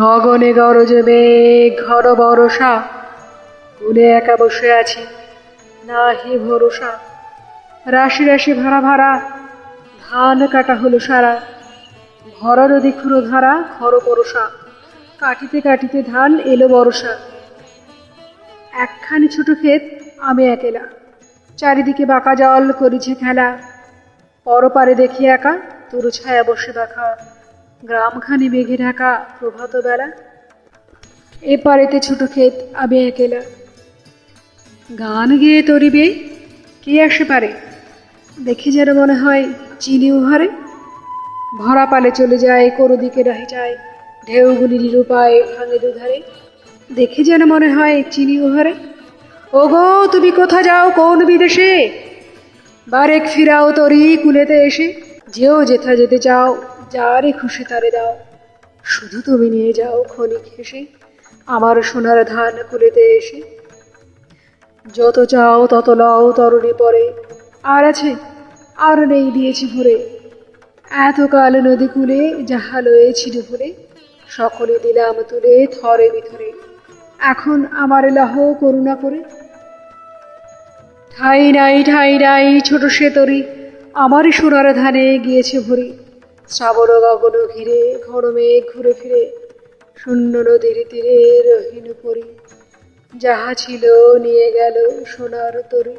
গগনে গরজে মেঘ, ঘন বরষা। কুলে একা বসে আছি না নাহি ভরসা। রাশি রাশি ভাড়া ভাড়া, ধান কাটা হলো সারা। ভরা নদী খুঁড়ো ধারা খর পরশা কাটিতে কাটিতে ধান এলো বরষা একখানি ছোট ক্ষেত, আমি একেলা। চারিদিকে বাঁকা জল করিছে খেলা। পরপারে দেখি একা, তোর ছায়া বসে দেখা। গ্রামখানি মেঘে ঢাকা প্রভাত বেলা। এপারেতে ছোট ক্ষেত, আমি একেলা। গান গেয়ে তরিবে, কে আসে পারে? দেখে যেন মনে হয় চিনি উহারে ভরা পালে চলে যায় কোনো দিকে রাহি যায় ঢেউগুলি নিরুপায় ভাঙে দুধারে। দেখে যেন মনে হয় চিনি উহারে ওগো, তুমি কোথা যাও? কোন বিদেশে? বারেক ফিরাও তরি কুলেতে এসে। যেও যেথা যেতে চাও। যারে খুশি তারে দাও। শুধু তুমি নিয়ে যাও ক্ষণিক হেসে, আমার সোনার ধান কুলেতে এসে। যত চাও তত লও তরুণী পরে, আর আছে, আর নেই দিয়েছি ভরে। এতকাল নদী কূলে যাহা লয়েছিল ভুলে সকলে দিলাম তুলে থরে বিথরে। এখন আমার লাহ করুণা করে ঠাই নাই ঠাই নাই, ছোট সে তরি আমারই সোনার ধানে গিয়েছে ভরি। শ্রাবণ গগন ঘিরে ঘন মেঘ ঘুরে ফিরে, শূন্য নদীর তীরে রহিন পরি, যাহা ছিল নিয়ে গেল সোনার তরি।